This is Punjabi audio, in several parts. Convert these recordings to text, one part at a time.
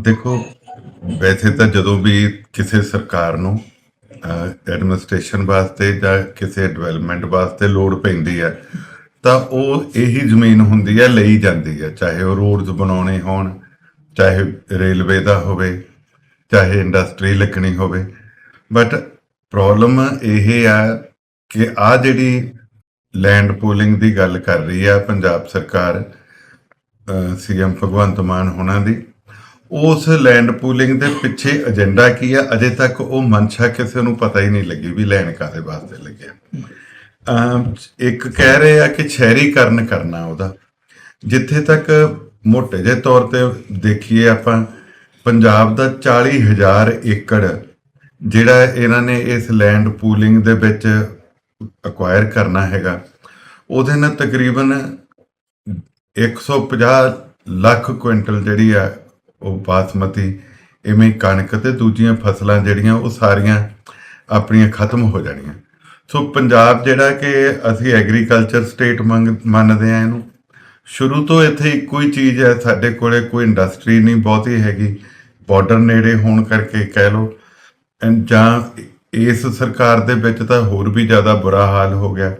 ਦੇਖੋ, ਵੈਸੇ ਤਾਂ ਜਦੋਂ ਵੀ ਕਿਸੇ ਸਰਕਾਰ ਨੂੰ ਐਡਮਿਨਿਸਟ੍ਰੇਸ਼ਨ ਵਾਸਤੇ ਜਾਂ ਕਿਸੇ ਡਿਵੈਲਪਮੈਂਟ ਵਾਸਤੇ ਲੋੜ ਪੈਂਦੀ ਹੈ, ਤਾਂ ਉਹ ਇਹੀ ਜ਼ਮੀਨ ਹੁੰਦੀ ਹੈ, ਲਈ ਜਾਂਦੀ ਹੈ। ਚਾਹੇ ਉਹ ਰੋਡਸ ਬਣਾਉਣੇ ਹੋਣ, ਚਾਹੇ ਰੇਲਵੇ ਦਾ ਹੋਵੇ, ਚਾਹੇ ਇੰਡਸਟਰੀ ਲੱਗਣੀ ਹੋਵੇ। ਬਟ ਪ੍ਰੋਬਲਮ ਇਹ ਆ ਕਿ ਆ ਜਿਹੜੀ ਲੈਂਡ ਪੂਲਿੰਗ ਦੀ ਗੱਲ ਕਰ ਰਹੀ ਆ ਪੰਜਾਬ ਸਰਕਾਰ ਸੀਐਮ ਭਗਵੰਤ ਮਾਨ ਹੋਣਾ ਦੀ ਉਸ ਲੈਂਡ ਪੂਲਿੰਗ ਦੇ ਪਿੱਛੇ ਏਜੰਡਾ ਕੀ ਆ? ਅਜੇ ਤੱਕ ਉਹ ਮਨਸ਼ਾ ਕਿਸੇ ਨੂੰ ਪਤਾ ਹੀ ਨਹੀਂ ਲੱਗੀ ਵੀ ਲੈਣ ਕਾਦੇ ਵਾਸਤੇ ਲੱਗਿਆ ਇੱਕ ਕਹਿ ਰਹੇ ਆ ਕਿ ਸ਼ਹਿਰੀਕਰਨ ਕਰਨਾ ਉਹਦਾ। ਜਿੱਥੇ ਤੱਕ ਮੋਟੇ ਜਿਹੇ ਤੌਰ ਤੇ ਦੇਖੀਏ ਆਪਾਂ, ਪੰਜਾਬ ਦਾ 40000 ਏਕੜ ਜਿਹੜਾ ਇਹਨਾਂ ਨੇ ਇਸ ਲੈਂਡ ਪੂਲਿੰਗ ਦੇ ਵਿੱਚ ਅਕਵਾਇਰ ਕਰਨਾ ਹੈਗਾ, ਉਹਦੇ ਨਾਲ ਤਕਰੀਬਨ 150 ਲੱਖ ਕੁਇੰਟਲ ਜਿਹੜੀ ਆ ਉਹ ਬਾਸਮਤੀ, ਇਵੇਂ ਕਣਕ ਤੇ ਦੂਜੀਆਂ ਫਸਲਾਂ ਜਿਹੜੀਆਂ ਉਹ ਸਾਰੀਆਂ ਆਪਣੀਆਂ ਖਤਮ ਹੋ ਜਾਣੀਆਂ। ਸੋ ਪੰਜਾਬ ਜਿਹੜਾ ਕਿ ਅਸੀਂ ਐਗਰੀਕਲਚਰ ਸਟੇਟ ਮੰਨਦੇ ਆ ਇਹਨੂੰ। ਸ਼ੁਰੂ ਤੋਂ ਇੱਥੇ ਇੱਕੋ ਹੀ ਚੀਜ਼ ਹੈ, ਸਾਡੇ ਕੋਲੇ ਕੋਈ ਇੰਡਸਟਰੀ ਨਹੀਂ, ਬਹੁਤੀ ਹੈਗੀ। ਬਾਰਡਰ ਨੇੜੇ ਹੋਣ ਕਰਕੇ ਕਹਿ ਲਓ। ਜਾਂ ਇਸ ਸਰਕਾਰ ਦੇ ਵਿੱਚ ਤਾਂ ਹੋਰ ਵੀ ਜ਼ਿਆਦਾ ਬੁਰਾ ਹਾਲ ਹੋ ਗਿਆ।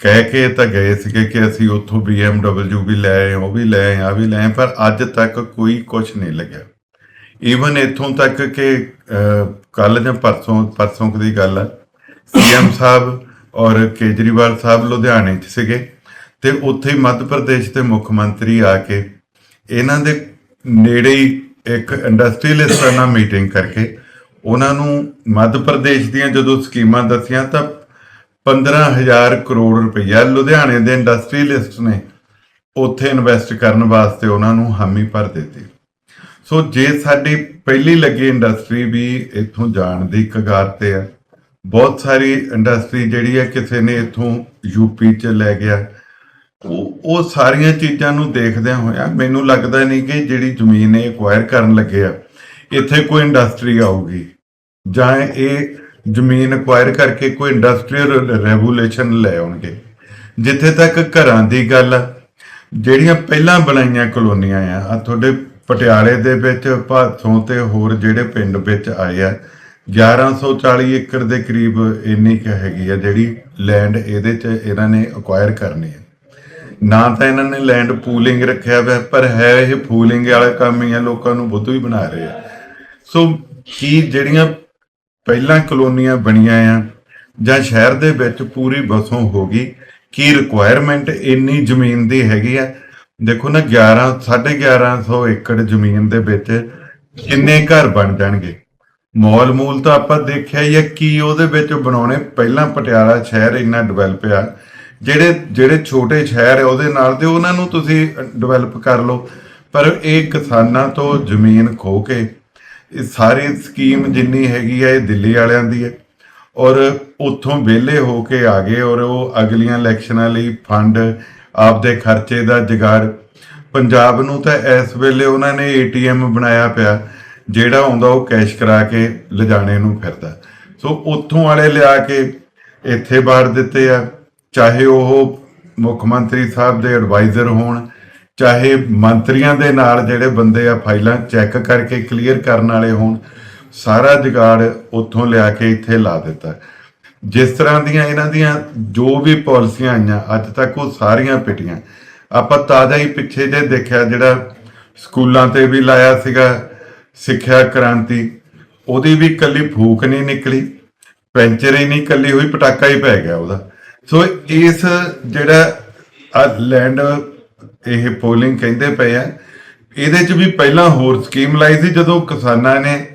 ਕਹਿ ਕੇ ਤਾਂ ਗਏ ਸੀਗੇ ਕਿ ਅਸੀਂ ਉੱਥੋਂ BMW ਵੀ ਲੈ ਆਏ, ਉਹ ਵੀ ਲੈ ਆਏ ਆ ਵੀ ਲੈ ਆਏ, ਪਰ ਅੱਜ ਤੱਕ ਕੋਈ ਕੁਝ ਨਹੀਂ ਲੱਗਿਆ। ਈਵਨ ਇੱਥੋਂ ਤੱਕ ਕਿ ਕੱਲ ਜਾਂ ਪਰਸੋਂ ਪਰਸੋਂ ਦੀ ਗੱਲ ਹੈ ਸੀਐਮ ਸਾਹਿਬ ਔਰ ਕੇਜਰੀਵਾਲ ਸਾਹਿਬ ਲੁਧਿਆਣੇ 'ਚ ਸੀਗੇ ਤੇ ਉੱਥੇ ਹੀ ਮੱਧ ਪ੍ਰਦੇਸ਼ ਦੇ ਮੁੱਖ ਮੰਤਰੀ ਆ ਕੇ ਇਹਨਾਂ ਦੇ ਨੇੜੇ ਹੀ ਇੱਕ ਇੰਡਸਟਰੀਅਲਿਸਟਾਂ ਨਾਲ ਮੀਟਿੰਗ ਕਰਕੇ ਉਹਨਾਂ ਨੂੰ ਮੱਧ ਪ੍ਰਦੇਸ਼ ਦੀਆਂ ਜਦੋਂ ਸਕੀਮਾਂ ਦੱਸੀਆਂ ਤਾਂ 15000 ਕਰੋੜ ਰੁਪਈਆ ਲੁਧਿਆਣੇ ਦੇ ਇੰਡਸਟਰੀਅਲਿਸਟ ਨੇ ਉੱਥੇ ਇਨਵੈਸਟ ਕਰਨ ਵਾਸਤੇ ਉਹਨਾਂ ਨੂੰ ਹਾਮੀ ਭਰ ਦਿੱਤੀ। ਸੋ ਜੇ ਸਾਡੀ ਪਹਿਲੀ ਲੱਗੀ ਇੰਡਸਟਰੀ ਵੀ ਇੱਥੋਂ ਜਾਣ ਦੀ ਕਗਾਰ ਤੇ ਹੈ ਬਹੁਤ ਸਾਰੀ ਇੰਡਸਟਰੀ ਜਿਹੜੀ ਹੈ ਕਿਸੇ ਨੇ ਇੱਥੋਂ ਯੂਪੀ ਚ ਲੈ ਗਿਆ। ਉਹ ਉਹ ਸਾਰੀਆਂ ਚੀਜ਼ਾਂ ਨੂੰ ਦੇਖਦਿਆਂ ਹੋਇਆ ਮੈਨੂੰ ਲੱਗਦਾ ਨਹੀਂ ਕਿ ਜਿਹੜੀ ਜ਼ਮੀਨ ਇਹ ਐਕਵਾਇਰ ਕਰਨ ਲੱਗੇ ਆ, ਇੱਥੇ ਕੋਈ ਇੰਡਸਟਰੀ ਆਊਗੀ। ਜਾਂ ਇਹ ਜ਼ਮੀਨ ਐਕਵਾਇਰ ਕਰਕੇ ਕੋਈ ਇੰਡਸਟਰੀਅਲ ਰੈਗੂਲੇਸ਼ਨ ਲੈ ਆਉਣਗੇ। ਜਿੱਥੇ ਤੱਕ ਘਰਾਂ ਦੀ ਗੱਲ ਆ, ਜਿਹੜੀਆਂ ਪਹਿਲਾਂ ਬਣਾਈਆਂ ਕਲੋਨੀਆਂ ਆ ਆ ਤੁਹਾਡੇ ਪਟਿਆਲੇ ਦੇ ਵਿੱਚ ਭਾਥੋਂ ਤੇ ਹੋਰ ਜਿਹੜੇ ਪਿੰਡ ਵਿੱਚ ਆਏ ਆ 1140 ਏਕੜ ਦੇ ਕਰੀਬ ਇੰਨੀ ਕੁ ਹੈਗੀ ਆ ਜਿਹੜੀ ਲੈਂਡ ਇਹਦੇ 'ਚ ਇਹਨਾਂ ਨੇ ਅਕਵਾਇਰ ਕਰਨੀ ਹੈ ਨਾ ਤਾਂ ਇਹਨਾਂ ਨੇ ਲੈਂਡ ਪੂਲਿੰਗ ਰੱਖਿਆ ਹੋਇਆ ਪਰ ਹੈ ਇਹ ਪੂਲਿੰਗ ਵਾਲਾ ਕੰਮ ਹੀ ਆ ਲੋਕਾਂ ਨੂੰ ਬੁੱਧੂ ਹੀ ਬਣਾ ਰਹੇ ਆ। ਸੋ ਕੀ ਜਿਹੜੀਆਂ ਪਹਿਲਾਂ ਕਲੋਨੀਆਂ ਬਣੀਆਂ ਆ, ਜਾਂ ਸ਼ਹਿਰ ਦੇ ਵਿੱਚ ਪੂਰੀ ਬਸੋਂ ਹੋ ਗਈ, ਕੀ ਰਿਕੁਆਇਰਮੈਂਟ ਇੰਨੀ ਜ਼ਮੀਨ ਦੀ ਹੈਗੀ ਆ? ਦੇਖੋ ਨਾ 11 1150 ਏਕੜ ਜ਼ਮੀਨ ਦੇ ਵਿੱਚ ਕਿੰਨੇ ਘਰ ਬਣ ਜਾਣਗੇ? ਮੌਲ ਮੂਲ ਤਾਂ ਆਪਾਂ ਦੇਖਿਆ ਹੀ ਹੈ ਕੀ ਉਹਦੇ ਵਿੱਚ ਬਣਾਉਣੇ? ਪਹਿਲਾਂ ਪਟਿਆਲਾ ਸ਼ਹਿਰ ਇੰਨਾ ਡਿਵੈਲਪ ਆ, ਜਿਹੜੇ ਜਿਹੜੇ ਛੋਟੇ ਸ਼ਹਿਰ ਆ, ਉਹਦੇ ਨਾਲ ਤੇ ਉਹਨਾਂ ਨੂੰ ਤੁਸੀਂ ਡਿਵੈਲਪ ਕਰ ਲਓ, ਪਰ ਇਹ ਕਿਸਾਨਾਂ ਤੋਂ ਜ਼ਮੀਨ ਖੋ ਕੇ ਇਹ ਸਾਰੀ ਸਕੀਮ ਜਿੰਨੀ ਹੈਗੀ ਹੈ, ਇਹ ਦਿੱਲੀ ਵਾਲਿਆਂ ਦੀ ਹੈ। ਔਰ ਉੱਥੋਂ ਵਿਹਲੇ ਹੋ ਕੇ ਆ ਗਏ ਔਰ ਉਹ ਅਗਲੀਆਂ ਇਲੈਕਸ਼ਨਾਂ ਲਈ ਫੰਡ, ਆਪਦੇ ਖਰਚੇ ਦਾ ਜੁਗਾੜ। ਪੰਜਾਬ ਨੂੰ ਤਾਂ ਇਸ ਵੇਲੇ ਉਹਨਾਂ ਨੇ ਏਟੀਐਮ ਬਣਾਇਆ ਪਿਆ, ਜਿਹੜਾ ਆਉਂਦਾ ਉਹ ਕੈਸ਼ ਕਰਾ ਕੇ ਲਿਜਾਣੇ ਨੂੰ ਫਿਰਦਾ। ਸੋ ਉੱਥੋਂ ਵਾਲੇ ਲਿਆ ਕੇ ਇੱਥੇ ਬਾੜ ਦਿੱਤੇ ਆ, ਚਾਹੇ ਉਹ ਮੁੱਖ ਮੰਤਰੀ ਸਾਹਿਬ ਦੇ ਐਡਵਾਈਜ਼ਰ ਹੋਣ ਚਾਹੇ ਮੰਤਰੀਆਂ ਦੇ ਨਾਲ ਜਿਹੜੇ ਬੰਦੇ ਆ ਫਾਈਲਾਂ ਚੈੱਕ ਕਰਕੇ ਕਲੀਅਰ ਕਰਨ ਵਾਲੇ ਹੋਣ, ਸਾਰਾ ਜੁਗਾੜ ਉੱਥੋਂ ਲਿਆ ਕੇ ਇੱਥੇ ਲਾ ਦਿੱਤਾ। ਜਿਸ ਤਰ੍ਹਾਂ ਦੀਆਂ ਇਹਨਾਂ ਦੀਆਂ ਜੋ ਵੀ ਪਾਲਿਸੀਆਂ ਆਈਆਂ, ਅੱਜ ਤੱਕ ਉਹ ਸਾਰੀਆਂ ਪਿਟੀਆਂ। ਆਪਾਂ ਤਾਜ਼ਾ ਹੀ ਪਿੱਛੇ ਜੇ ਦੇਖਿਆ ਜਿਹੜਾ ਸਕੂਲਾਂ ਤੇ ਵੀ ਲਾਇਆ ਸੀਗਾ ਸਿੱਖਿਆ ਕ੍ਰਾਂਤੀ, ਉਹਦੀ ਵੀ ਕੱਲੀ ਫੂਕ ਨਹੀਂ ਨਿਕਲੀ, ਪੈਂਚਰ ਹੀ ਨਹੀਂ ਕੱਲੀ ਹੋਈ, ਪਟਾਕਾ ਹੀ ਪੈ ਗਿਆ ਉਹਦਾ। ਸੋ ਇਸ ਜਿਹੜਾ ਲੈਂਡ ਇਹ ਪੋਲਿੰਗ ਕਹਿੰਦੇ ਪਏ ਆ। ਇਹਦੇ ਚ ਵੀ ਪਹਿਲਾਂ ਹੋਰ ਸਕੀਮ ਲਾਈ ਸੀ, ਜਦੋਂ ਕਿਸਾਨਾਂ ਨੇ,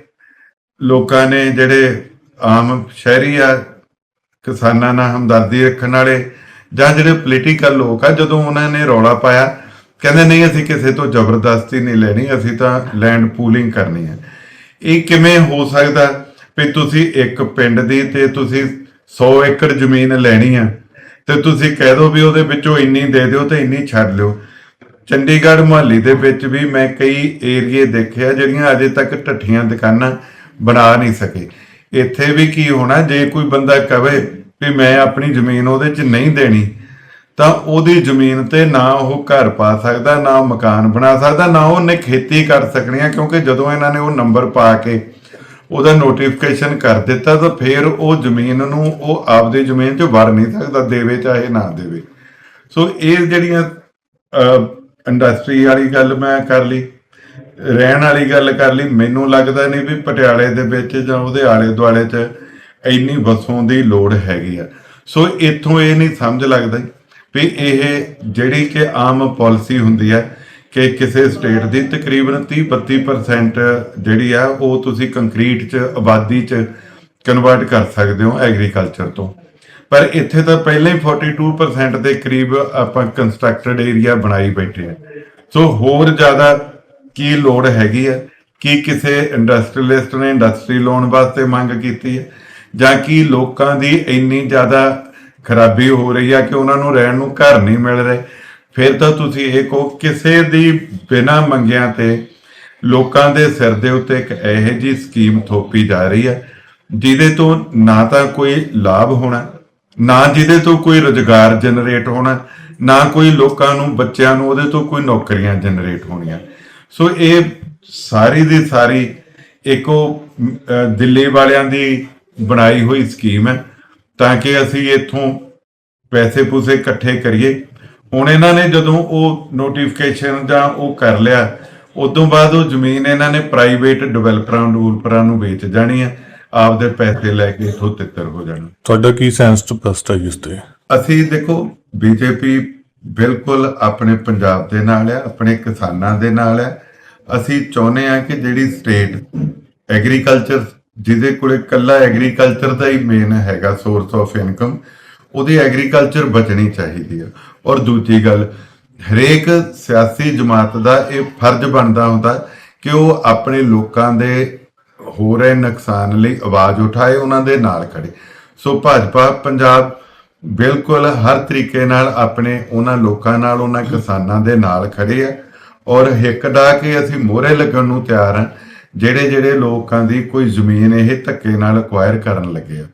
ਲੋਕਾਂ ਨੇ ਜਿਹੜੇ ਆਮ ਸ਼ਹਿਰੀ ਆ, ਕਿਸਾਨਾਂ ਨਾਲ ਹਮਦਰਦੀ ਰੱਖਣ ਵਾਲੇ ਜਾਂ ਜਿਹੜੇ ਪੋਲੀਟੀਕਲ ਲੋਕ ਆ, ਜਦੋਂ ਉਹਨਾਂ ਨੇ ਰੌਲਾ ਪਾਇਆ, ਕਹਿੰਦੇ ਨਹੀਂ ਅਸੀਂ ਕਿਸੇ ਤੋਂ ਜ਼ਬਰਦਸਤੀ ਨਹੀਂ ਲੈਣੀ, ਅਸੀਂ ਤਾਂ ਲੈਂਡ ਪੂਲਿੰਗ ਕਰਨੀ ਹੈ ਇਹ ਕਿਵੇਂ ਹੋ ਸਕਦਾ ਵੀ ਤੁਸੀਂ ਇੱਕ ਪਿੰਡ ਦੀ ਤੇ ਤੁਸੀਂ 100 ਏਕੜ ਜ਼ਮੀਨ ਲੈਣੀ ਆ, ਤੇ ਤੁਸੀਂ ਕਹਿ ਦਿਓ ਵੀ ਉਹਦੇ ਵਿੱਚੋਂ ਇੰਨੀ ਦੇ ਦਿਓ ਤੇ ਇੰਨੀ ਛੱਡ ਲਿਓ। ਚੰਡੀਗੜ੍ਹ ਮੁਹੱਲੀ ਦੇ ਵਿੱਚ ਵੀ ਮੈਂ ਕਈ ਏਰੀਏ ਦੇਖਿਆ ਜਿਹੜੀਆਂ ਅਜੇ ਤੱਕ ਢੱਠੀਆਂ ਦੁਕਾਨਾਂ ਬਣਾ ਨਹੀਂ ਸਕੇ। ਇੱਥੇ ਵੀ ਕੀ ਹੋਣਾ, ਜੇ ਕੋਈ ਬੰਦਾ ਕਵੇ ਵੀ ਮੈਂ ਆਪਣੀ ਜ਼ਮੀਨ ਉਹਦੇ 'ਚ ਨਹੀਂ ਦੇਣੀ, ਤਾਂ ਉਹਦੀ ਜ਼ਮੀਨ ਤੇ ਨਾ ਉਹ ਘਰ ਪਾ ਸਕਦਾ, ਨਾ ਮਕਾਨ ਬਣਾ ਸਕਦਾ, ਨਾ ਉਹਨੇ ਖੇਤੀ ਕਰ ਸਕਣੀ ਆ, ਕਿਉਂਕਿ ਜਦੋਂ ਇਹਨਾਂ ਨੇ ਉਹ ਨੰਬਰ ਪਾ ਕੇ ਉਹਦਾ ਨੋਟੀਫਿਕੇਸ਼ਨ ਕਰ ਦਿੱਤਾ, ਤਾਂ ਫਿਰ ਉਹ ਜ਼ਮੀਨ ਨੂੰ ਉਹ ਆਪਦੀ ਜ਼ਮੀਨ 'ਚ ਵਰ ਨਹੀਂ ਸਕਦਾ, ਦੇਵੇ ਚਾਹੇ ਨਾ ਦੇਵੇ। ਸੋ ਇਹ ਜਿਹੜੀਆਂ ਇੰਡਸਟਰੀ ਵਾਲੀ ਗੱਲ ਮੈਂ ਕਰ ਲਈ, ਰਹਿਣ ਵਾਲੀ ਗੱਲ ਕਰ ਲਈ, ਮੈਨੂੰ ਲੱਗਦਾ ਨਹੀਂ ਵੀ ਪਟਿਆਲੇ ਦੇ ਵਿੱਚ ਜਾਂ ਉਹਦੇ ਆਲੇ ਦੁਆਲੇ 'ਚ ਇੰਨੀ ਵਸੋਂ ਦੀ ਲੋੜ ਹੈਗੀ ਆ। ਸੋ ਇੱਥੋਂ ਇਹ ਨਹੀਂ ਸਮਝ ਲੱਗਦਾ ਵੀ ਇਹ ਜਿਹੜੀ ਕਿ ਆਮ ਪਾਲਿਸੀ ਹੁੰਦੀ ਹੈ ਕਿ ਕਿਸੇ ਸਟੇਟ ਦੀ ਤਕਰੀਬਨ 30-32% ਜਿਹੜੀ ਆ, ਉਹ ਤੁਸੀਂ ਕੰਕਰੀਟ 'ਚ, ਆਬਾਦੀ 'ਚ ਕਨਵਰਟ ਕਰ ਸਕਦੇ ਹੋ ਐਗਰੀਕਲਚਰ ਤੋਂ। ਪਰ ਇੱਥੇ ਤਾਂ ਪਹਿਲਾਂ ਹੀ 42% ਦੇ ਕਰੀਬ ਆਪਾਂ ਕੰਸਟਰਕਟਡ ਏਰੀਆ ਬਣਾਈ ਬੈਠੇ ਆ ਸੋ ਹੋਰ ਜ਼ਿਆਦਾ ਕੀ ਲੋੜ ਹੈਗੀ ਆ? ਕੀ ਕਿਸੇ ਇੰਡਸਟਰੀਅਲਿਸਟ ਨੇ ਇੰਡਸਟਰੀ ਲੋਨ ਵਾਸਤੇ ਮੰਗ ਕੀਤੀ ਹੈ ਜਾਂ ਕੀ ਲੋਕਾਂ ਦੀ ਇੰਨੀ ਜ਼ਿਆਦਾ ਖਰਾਬੀ ਹੋ ਰਹੀ ਆ ਕਿ ਉਹਨਾਂ ਨੂੰ ਰਹਿਣ ਨੂੰ ਘਰ ਨਹੀਂ ਮਿਲ ਰਹੇ? ਫਿਰ ਤਾਂ ਤੁਸੀਂ ਇਹ ਕਹੋ, ਕਿਸੇ ਦੀ ਬਿਨਾਂ ਮੰਗਿਆਂ ਤੇ ਲੋਕਾਂ ਦੇ ਸਿਰ ਦੇ ਉੱਤੇ ਇੱਕ ਇਹੋ ਜੀ ਸਕੀਮ ਥੋਪੀ ਜਾ ਰਹੀ ਹੈ ਜਿਹਦੇ ਤੋਂ ਨਾ ਤਾਂ ਕੋਈ ਲਾਭ ਹੋਣਾ ਨਾ ਜਿਹਦੇ ਤੋਂ ਕੋਈ ਰੋਜ਼ਗਾਰ ਜਨਰੇਟ ਹੋਣਾ, ਨਾ ਕੋਈ ਲੋਕਾਂ ਨੂੰ, ਬੱਚਿਆਂ ਨੂੰ, ਉਹਦੇ ਤੋਂ ਕੋਈ ਨੌਕਰੀਆਂ ਜਨਰੇਟ ਹੋਣੀਆਂ। ਸੋ ਇਹ ਸਾਰੀ ਦੀ ਸਾਰੀ ਇੱਕ ਉਹ ਦਿੱਲੀ ਵਾਲਿਆਂ ਦੀ ਬਣਾਈ ਹੋਈ ਸਕੀਮ ਹੈ, ਤਾਂ ਕਿ ਅਸੀਂ ਇੱਥੋਂ ਪੈਸੇ ਪੂਸੇ ਇਕੱਠੇ ਕਰੀਏ। ਹੁਣ ਇਹਨਾਂ ਨੇ ਜਦੋਂ ਉਹ ਨੋਟੀਫਿਕੇਸ਼ਨ ਜਾਂ ਉਹ ਕਰ ਲਿਆ, ਉਦੋਂ ਬਾਅਦ ਉਹ ਜ਼ਮੀਨ ਇਹਨਾਂ ਨੇ ਪ੍ਰਾਈਵੇਟ ਡਿਵੈਲਪਰਾਂ ਡਿਵੈਲਪਰਾਂ ਨੂੰ ਵੇਚ ਜਾਣੀ ਹੈ। ਆਪਦੇ ਪੈਸੇ ਲੈ ਕੇ ਇੱਥੋਂ ਤਿੱਤਰ ਹੋ ਜਾਣਾ। ਤੁਹਾਡਾ ਕੀ ਸੈਂਸ ਪ੍ਰਸਤ ਹੈ ਇਸ ਤੇ? ਅਸੀਂ ਦੇਖੋ ਬੀਜੇਪੀ ਬਿਲਕੁਲ ਆਪਣੇ ਪੰਜਾਬ ਦੇ ਨਾਲ ਹੈ ਆਪਣੇ ਕਿਸਾਨਾਂ ਦੇ ਨਾਲ ਹੈ। ਅਸੀਂ ਚਾਹੁੰਦੇ ਹਾਂ ਕਿ ਜਿਹੜੀ ਸਟੇਟ ਐਗਰੀਕਲਚਰ ਜਿਹਦੇ ਕੋਲੇ ਕੱਲਾ ਐਗਰੀਕਲਚਰ ਦਾ ਹੀ ਮੇਨ ਹੈਗਾ ਸੋਰਸ ਆਫ ਇਨਕਮ ਉਹਦੀ ਐਗਰੀਕਲਚਰ ਬਚਣੀ ਚਾਹੀਦੀ ਹੈ ਔਰ ਦੂਜੀ ਗੱਲ ਹਰੇਕ ਸਿਆਸੀ ਜਮਾਤ ਦਾ ਇਹ ਫਰਜ਼ ਬਣਦਾ ਹੁੰਦਾ ਕਿ ਉਹ ਆਪਣੇ ਲੋਕਾਂ ਦੇ ਹੋ ਰਹੇ ਨੁਕਸਾਨ ਲਈ ਆਵਾਜ਼ ਉਠਾਏ, ਉਹਨਾਂ ਦੇ ਨਾਲ ਖੜੇ ਸੋ ਭਾਜਪਾ ਪੰਜਾਬ ਬਿਲਕੁਲ ਹਰ ਤਰੀਕੇ ਨਾਲ ਆਪਣੇ ਉਹਨਾਂ ਲੋਕਾਂ ਨਾਲ, ਉਹਨਾਂ ਕਿਸਾਨਾਂ ਦੇ ਨਾਲ ਖੜੇ ਆ ਔਰ ਹਿੱਕ ਡਾ ਕੇ ਅਸੀਂ ਮੋਹਰੇ ਲੱਗਣ ਨੂੰ ਤਿਆਰ ਹਾਂ। ਜਿਹੜੇ ਜਿਹੜੇ ਲੋਕਾਂ ਦੀ ਕੋਈ ਜ਼ਮੀਨ ਇਹ ਧੱਕੇ ਨਾਲ ਅਕਵਾਇਰ ਕਰਨ ਲੱਗੇ ਆ।